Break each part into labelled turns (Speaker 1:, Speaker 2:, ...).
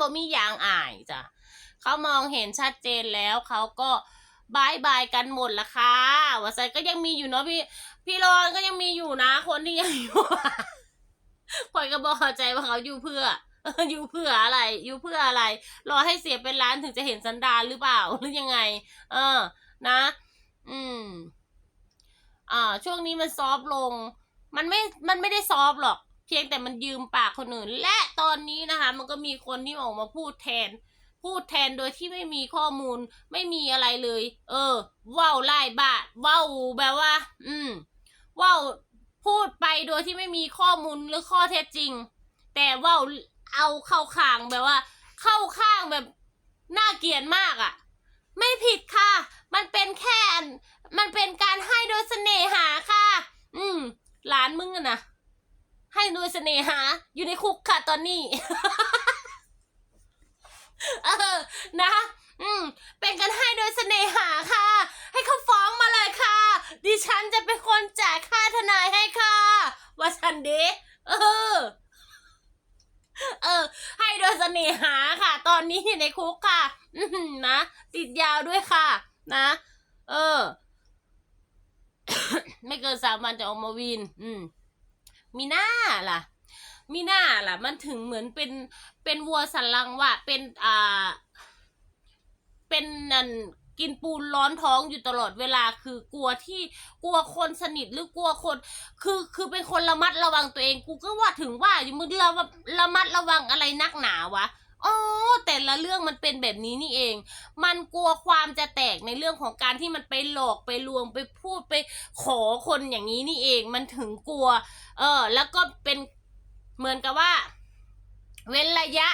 Speaker 1: บ่มียางอายจ้ะเขามองเห็นชัดเจนแล้วเขาก็บายบายกันหมดละค่ะว่าไซก็ยังมีอยู่เนาะพี่ พี่รอนก็ยังมีอยู่นะ คนที่ยังอยู่คอยก็บอกใจว่าเขาอยู่เพื่ออยู่เพื่ออะไร อยู่เพื่ออะไร รอให้เสียเป็นล้านถึงจะเห็นสันดานหรือเปล่าหรือยังไง เออ นะ อืม อ่า ช่วงนี้มันซอฟต์ลง มันไม่ มันไม่ได้ซอฟต์หรอก เพียงแต่มันยืมปากคนอื่น และตอนนี้นะคะ มันก็มีคนที่ออกมาพูดแทน พูดแทนโดยที่ไม่มีข้อมูลไม่มีอะไรเลย เออว้าไล่บาว้าแบบว่า อืมว้าพูดไปโดยที่ไม่มีข้อมูลหรือข้อเท็จจริง แต่ว่าเอาเข้าข้างแบบว่า เข้าข้างแบบน่าเกลียดมากอะ่ะ ไม่ผิดค่ะ มันเป็นแค่ มันเป็นการให้โดยเสน่หาค่ะ อืมหลานมึงอะนะ ให้โดยเสน่หา อยู่ในคุกค่ะตอนนี้ เออ นะ อืม เป็นการให้โดยเสน่หาค่ะ ให้เขาฟ้องมาเลยค่ะ ดิฉันจะเป็นคนจ่ายค่าทนายให้ค่ะ ว่าฉันเดะเออ เออ ให้โดยเสน่หาค่ะ ตอนนี้อยู่ในคุกค่ะ อืนะ ติดยาวด้วยค่ะ นะ เออ ไม่เกินสามวันจะออกมาวิน อืม มีหน้าล่ะ มีหน้าล่ะ มันถึงเหมือนเป็นเป็นวัวสันหลังว่ะเป็นอ่าเป็นนั่นกินปูนร้อนท้องอยู่ตลอดเวลาคือกลัวที่กลัวคนสนิทหรือกลัวคน คือคือเป็นคนระมัดระวังตัวเอง กูก็ว่าถึงว่าอยู่มึงระระมัดระวังอะไรนักหนาวะ อ๋อแต่ละเรื่องมันเป็นแบบนี้นี่เอง มันกลัวความจะแตกในเรื่องของการที่มันไปหลอกไปลวงไปพูดไปขอคนอย่างนี้นี่เอง มันถึงกลัว เออ แล้วก็เป็นเหมือนกับว่า เว้นระยะ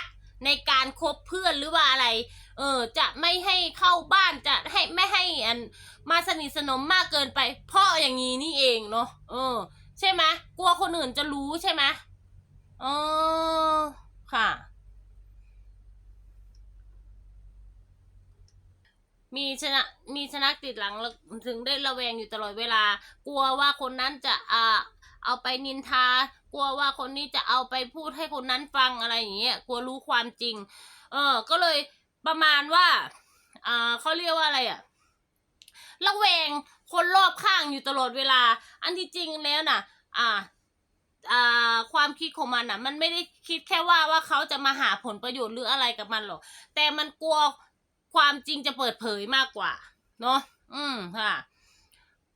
Speaker 1: ในการคบเพื่อนหรือว่าอะไร เออ จะไม่ให้เข้าบ้านจะให้ไม่ให้อันมาสนิทสนมมากเกินไป เพราะอย่างนี้นี่เองเนาะ เออ ใช่ไหมกลัวคนอื่นจะรู้ใช่ไหมอ๋อค่ะ มีชนะมีชนะติดหลังแล้วถึงได้ระแวงอยู่ตลอดเวลา กลัวว่าคนนั้นจะอ่าเอาไปนินทา กลัวว่าคนนี้จะเอาไปพูดให้คนนั้นฟังอะไรอย่างเงี้ย กลัวรู้ความจริง เออ ก็เลยประมาณว่า อ่าเขาเรียกว่าอะไรอะระแวงคนรอบข้างอยู่ตลอดเวลา อันที่จริงแล้วน่ะ อ่าอ่าความคิดของมันอะ มันไม่ได้คิดแค่ว่าว่าเขาจะมาหาผลประโยชน์หรืออะไรกับมันหรอก แต่มันกลัว ความจริงจะเปิดเผยมากกว่า เนาะอืมค่ะ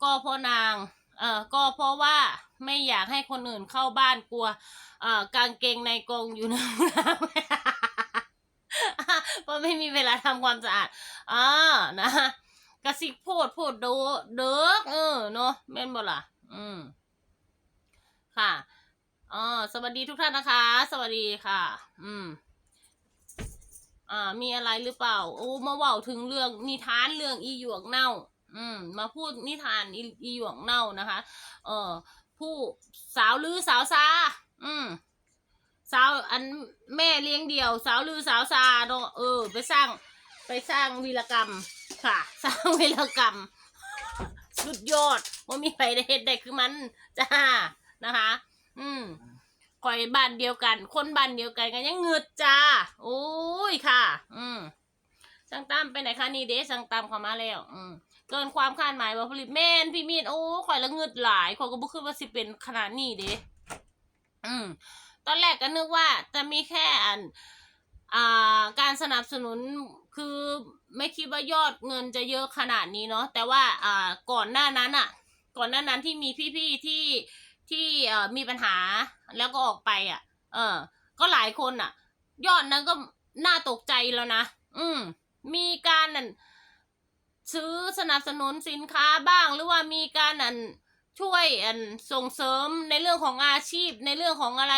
Speaker 1: ก็เพราะนาง เอ่อก็เพราะว่าไม่อยากให้คนอื่นเข้าบ้านกลัว เอ่อกางเกงในกองอยู่ในห้องน้ำเพราะไม่มีเวลาทำความสะอาดอ่านะกระซิกพูดพูดโดเด้อเออเนาะแม่นบ่ล่ะ อืม ค่ะอ๋อสวัสดีทุกท่านนะคะ สวัสดีค่ะ อืม อ่า มีอะไรหรือเปล่า โอ้มาเว่าถึงเรื่องนิทานเรื่องอีหยวกเน่า อืม มาพูดนิทานอีอีหยวกเน่านะคะ เออผู้สาวลือสาวซา อืม สาวอันแม่เลี้ยงเดี่ยว สาวลือสาวซาเนาะเออ ไปสร้างไปสร้างวีรกรรม ค่ะ สร้างวีรกรรม สุดยอดว่ามีใครได้เฮ็ดได้คือมันจ้านะคะ อืม ข่อยบ้านเดียวกัน คนบ้านเดียวกันกันยังเงืดจ้าโอ้ยค่ะ อืมช่างตั้มไปไหนคะนี่เด้ช่างตั้มเข้ามาแล้ว อืมเกินความคาดหมายว่าผลิตแม่นพี่มีนโอ้ข่อยละเงืดหลายข่อยก็บ่คิดว่าสิเป็นขนาดนี้เด้อืมตอนแรกก็นึกว่าจะมีแค่อันอ่าการสนับสนุนคือไม่คิดว่ายอดเงินจะเยอะขนาดนี้เนาะแต่ว่าอ่าก่อนหน้านั้นอะก่อนหน้านั้นที่มีพี่ๆที่ ที่เอ่อมีปัญหาแล้วก็ออกไปอะ เออ ก็หลายคนอะ ยอดนั้นก็น่าตกใจแล้วนะอืม มีการนั่นซื้อสนับสนุนสินค้าบ้างหรือว่ามีการอันช่วยอันส่งเสริมในเรื่องของอาชีพในเรื่องของอะไร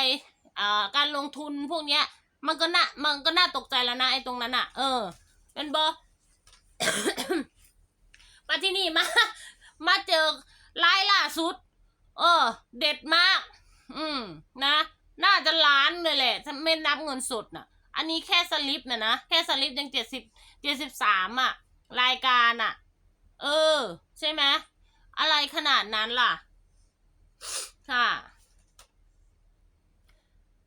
Speaker 1: อ่าการลงทุนพวกเนี้ย มันก็น่ามันก็น่าตกใจแล้วนะไอ้ตรงนั้นอะ เออเป็นบอมาที่นี่มา มาเจอรายล่าสุด เออ เด็ดมาก อืม นะ น่าจะล้านเลยแหละถ้าไม่นับเงินสดน่ะ อันนี้แค่สลิปนะนะ แค่สลิปยังเจ็ดสิบเจ็ดสิบสามอะ รายการอะ เออ ใช่ไหม อะไรขนาดนั้นล่ะ ค่ะ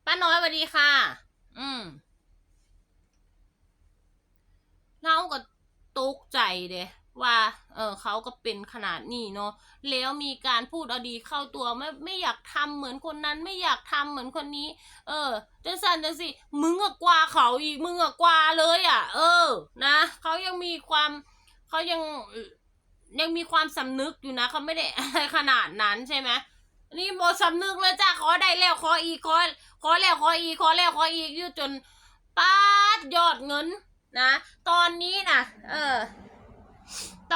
Speaker 1: ป้าน้อยสวัสดีค่ะ อืมเราก็ตกใจเด้ ว่า เออเขาก็เป็นขนาดนี้เนาะ แล้วมีการพูดเอาดีเข้าตัวไม่ไม่อยากทำเหมือนคนนั้นไม่อยากทำเหมือนคนนี้ เออจังสันจังสิ มึงอะกว่าเขาอีก มึงอะกว่าเลยอะ เออ นะ เขายังมีความเขายังยังมีความสำนึกอยู่นะเขาไม่ได้ขนาดนั้นใช่ไหมนี่โมสำนึกเลยจ้าขอได้แล้วขออีกขอขอแล้วขออีกขอแล้วขออีกอยู่จนปาดยอดเงินนะ ตอนนี้นะเออ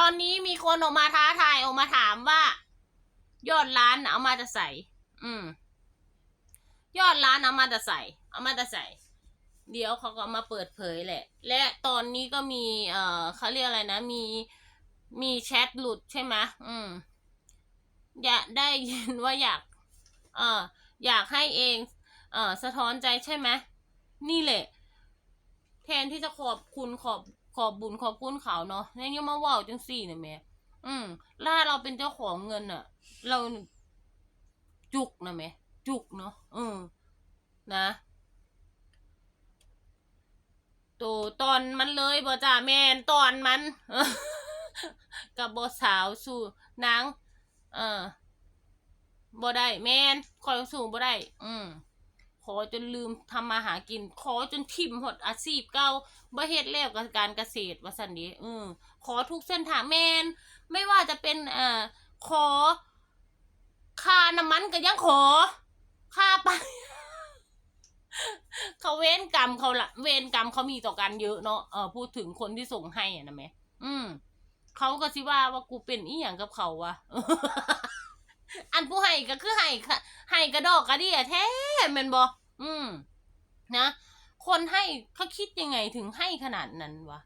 Speaker 1: อนนี้มีคนออกมาท้าทายออกมาถามว่า ยอดล้านเอามาจะใส่ อืม ยอดล้านเอามาจะใส่ เอามาจะใส่ เดี๋ยวเขาก็มาเปิดเผยแหละ และตอนนี้ก็มี เอ่อเขาเรียกอะไรนะ มี มีแชทหลุดใช่ไหมอืม อยากได้ยินว่าอยาก เอ่อ อยากให้เอง เอ่อ สะท้อนใจใช่ไหม นี่แหละ แทนที่จะขอบคุณขอบ ขอบบุญขอบคุณเขาเนาะยังยังมาว่าจังสี่เนี่ยแม่อืมล่าเราเป็นเจ้าของเงินอะเราจุกนะแม่จุกเนาะอืมนะตัวตอนมันเลยบ่จ่าแมนตอนมัน กับบสาวสู่นางเออบ่ได้แมนคอยสู่บ่ได้ อืม ขอจนลืมทำมาหากิน ขอจนทิมหดอาชีพเก่าบ่เฮ็ดแล้วกับการเกษตรว่าซั่นดิอืมขอทุกเส้นทางแมนไม่ว่าจะเป็นเอ่อขอค่าน้ำมันก็ยังขอค่าไปเขาเว้นกรรมเขาละเวรกรรมเขามีต่อกันเยอะเนาะเออพูดถึงคนที่ส่งให้อะนะแม่อืมเขาก็สิว่าว่ากูเป็นอีหยังกับเขาวะ อันผู้ให้ก็คือให้ค่ะให้กระดอกกระเดียแท้แมันบออืม นะ คนให้เขาคิดยังไงถึงให้ขนาดนั้นวะ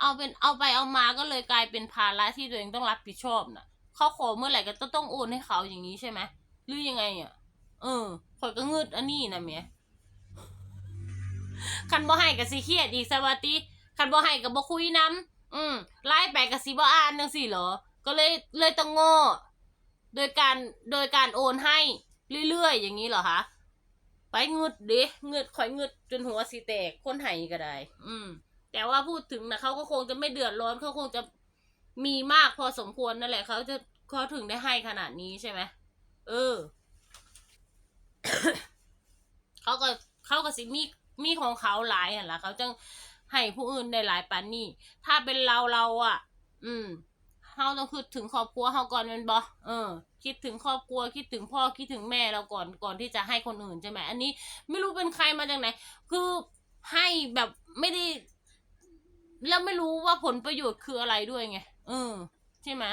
Speaker 1: เอาเป็นเอาไปเอามาก็เลยกลายเป็นภาระที่ตัวเองต้องรับผิดชอบน่ะเขาขอเมื่อไหร่ก็ต้ององโอนให้เขาอย่างนี้ใช่ไหมหรือยังไงอะ เออข่อยก็งืดอันนี้นะเมียคันบ่ให้กับสิเครียดอีกสวัสดีคันบ่ให้กับบ่คุยน้ำอืมไล่ไปกับสิบ่อ่านจังสิเหรอ ก็เลยเลยต้องโง่ โดยการโดยการโอนให้เรื่อยๆ อย่างนี้เหรอคะไปงึดด้งึดข่อยงึดจนหัวสีแตกคนไห้ก็ได้ อืม แต่ว่าพูดถึงนะเขาก็คงจะไม่เดือดร้อนเขาคงจะมีมากพอสมควรนั่นแหละเขาจะเขาถึงได้ให้ขนาดนี้ใช่ไหมเออเขาก็เขาก็สิมีมีของเขาหลายอะล่ะเขาจึงให้ผู้อื่นได้หลายปานนี้ถ้าเป็นเราเราอะ อืม เฮาต้องคิดถึงครอบครัวเฮาก่อนแม่นบ่เออ คิดถึงครอบครัวคิดถึงพ่อคิดถึงแม่เราก่อนก่อนที่จะให้คนอื่นใช่ไหมอันนี้ไม่รู้เป็นใครมาจากไหน คือให้แบบไม่ได้ แล้วไม่รู้ว่าผลประโยชน์คืออะไรด้วยไงเออ ใช่ไหม